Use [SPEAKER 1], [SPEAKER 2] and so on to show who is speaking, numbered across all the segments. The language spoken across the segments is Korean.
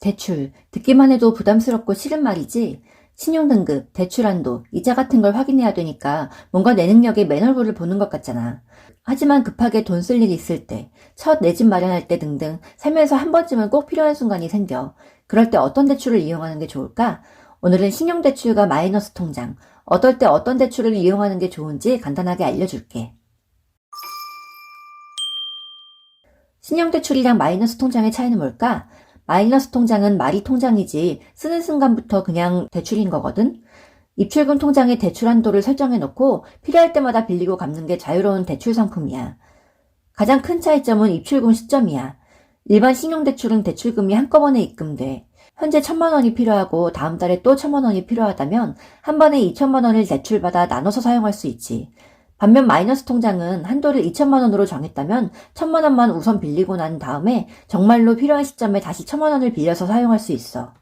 [SPEAKER 1] 대출, 듣기만 해도 부담스럽고 싫은 말이지. 신용등급, 대출한도, 이자 같은 걸 확인해야 되니까 뭔가 내 능력의 매너를 보는 것 같잖아. 하지만 급하게 돈 쓸 일이 있을 때, 첫 내 집 마련할 때 등등 살면서 한 번쯤은 꼭 필요한 순간이 생겨. 그럴 때 어떤 대출을 이용하는 게 좋을까? 오늘은 신용대출과 마이너스 통장, 어떨 때 어떤 대출을 이용하는 게 좋은지 간단하게 알려줄게. 신용대출이랑 마이너스 통장의 차이는 뭘까? 마이너스 통장은 말이 통장이지 쓰는 순간부터 그냥 대출인 거거든? 입출금 통장에 대출 한도를 설정해 놓고 필요할 때마다 빌리고 갚는 게 자유로운 대출 상품이야. 가장 큰 차이점은 입출금 시점이야. 일반 신용대출은 대출금이 한꺼번에 입금돼. 현재 천만 원이 필요하고 다음 달에 또 천만 원이 필요하다면 한 번에 이천만 원을 대출받아 나눠서 사용할 수 있지. 반면 마이너스 통장은 한도를 2천만 원으로 정했다면 천만 원만 우선 빌리고 난 다음에 정말로 필요한 시점에 다시 천만 원을 빌려서 사용할 수 있어.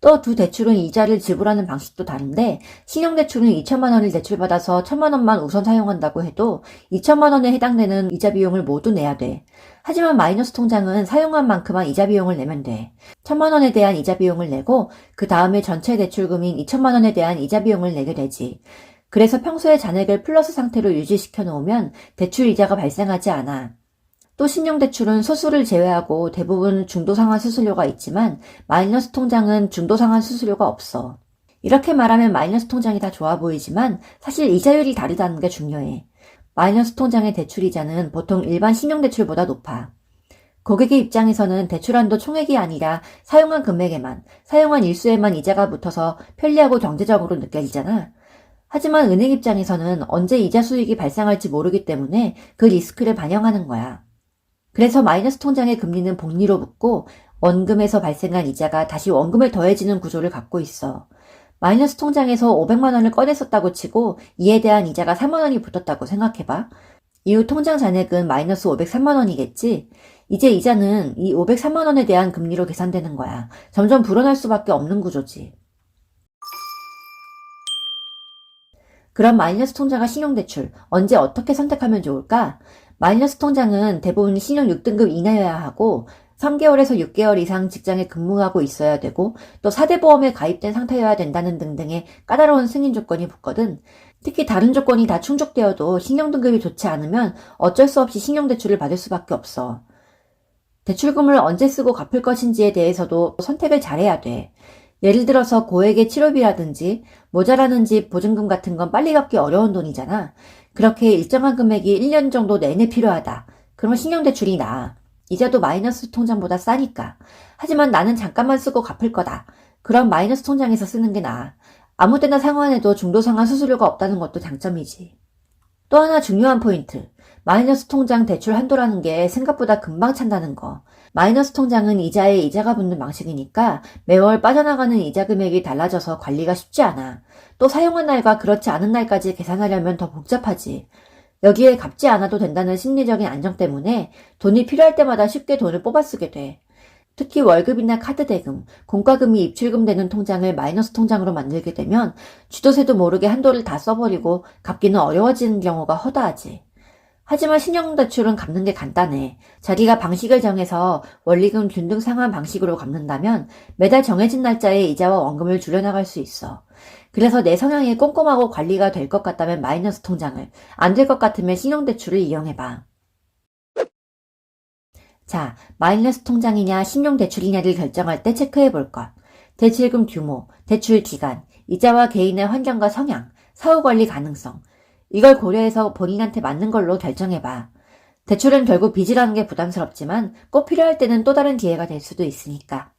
[SPEAKER 1] 또 두 대출은 이자를 지불하는 방식도 다른데 신용대출은 2천만 원을 대출받아서 천만 원만 우선 사용한다고 해도 2천만 원에 해당되는 이자 비용을 모두 내야 돼. 하지만 마이너스 통장은 사용한 만큼만 이자 비용을 내면 돼. 천만 원에 대한 이자 비용을 내고 그 다음에 전체 대출금인 2천만 원에 대한 이자 비용을 내게 되지. 그래서 평소에 잔액을 플러스 상태로 유지시켜 놓으면 대출 이자가 발생하지 않아. 또 신용대출은 소수를 제외하고 대부분 중도 상환 수수료가 있지만 마이너스 통장은 중도 상환 수수료가 없어. 이렇게 말하면 마이너스 통장이 다 좋아 보이지만 사실 이자율이 다르다는 게 중요해. 마이너스 통장의 대출 이자는 보통 일반 신용대출보다 높아. 고객의 입장에서는 대출한도 총액이 아니라 사용한 금액에만, 사용한 일수에만 이자가 붙어서 편리하고 경제적으로 느껴지잖아. 하지만 은행 입장에서는 언제 이자 수익이 발생할지 모르기 때문에 그 리스크를 반영하는 거야. 그래서 마이너스 통장의 금리는 복리로 붙고 원금에서 발생한 이자가 다시 원금을 더해지는 구조를 갖고 있어. 마이너스 통장에서 500만 원을 꺼냈었다고 치고 이에 대한 이자가 3만 원이 붙었다고 생각해봐. 이후 통장 잔액은 마이너스 503만 원이겠지? 이제 이자는 이 503만 원에 대한 금리로 계산되는 거야. 점점 불어날 수밖에 없는 구조지. 그럼 마이너스 통장과 신용대출 언제 어떻게 선택하면 좋을까? 마이너스 통장은 대부분 신용 6등급 이내여야 하고 3개월에서 6개월 이상 직장에 근무하고 있어야 되고 또 4대 보험에 가입된 상태여야 된다는 등등의 까다로운 승인 조건이 붙거든. 특히 다른 조건이 다 충족되어도 신용 등급이 좋지 않으면 어쩔 수 없이 신용대출을 받을 수밖에 없어. 대출금을 언제 쓰고 갚을 것인지에 대해서도 선택을 잘해야 돼. 예를 들어서 고액의 치료비라든지 모자라는 집 보증금 같은 건 빨리 갚기 어려운 돈이잖아. 그렇게 일정한 금액이 1년 정도 내내 필요하다. 그러면 신용대출이 나아. 이자도 마이너스 통장보다 싸니까. 하지만 나는 잠깐만 쓰고 갚을 거다. 그럼 마이너스 통장에서 쓰는 게 나아. 아무 때나 상환해도 중도상환 수수료가 없다는 것도 장점이지. 또 하나 중요한 포인트. 마이너스 통장 대출 한도라는 게 생각보다 금방 찬다는 거. 마이너스 통장은 이자에 이자가 붙는 방식이니까 매월 빠져나가는 이자 금액이 달라져서 관리가 쉽지 않아. 또 사용한 날과 그렇지 않은 날까지 계산하려면 더 복잡하지. 여기에 갚지 않아도 된다는 심리적인 안정 때문에 돈이 필요할 때마다 쉽게 돈을 뽑아 쓰게 돼. 특히 월급이나 카드 대금, 공과금이 입출금 되는 통장을 마이너스 통장으로 만들게 되면 주도세도 모르게 한도를 다 써버리고 갚기는 어려워지는 경우가 허다하지. 하지만 신용대출은 갚는 게 간단해. 자기가 방식을 정해서 원리금 균등 상환 방식으로 갚는다면 매달 정해진 날짜에 이자와 원금을 줄여나갈 수 있어. 그래서 내 성향에 꼼꼼하고 관리가 될 것 같다면 마이너스 통장을, 안 될 것 같으면 신용대출을 이용해봐. 자, 마이너스 통장이냐 신용대출이냐를 결정할 때 체크해 볼 것. 대출금 규모, 대출 기간, 이자와 개인의 환경과 성향, 사후 관리 가능성. 이걸 고려해서 본인한테 맞는 걸로 결정해봐. 대출은 결국 빚이라는 게 부담스럽지만 꼭 필요할 때는 또 다른 기회가 될 수도 있으니까.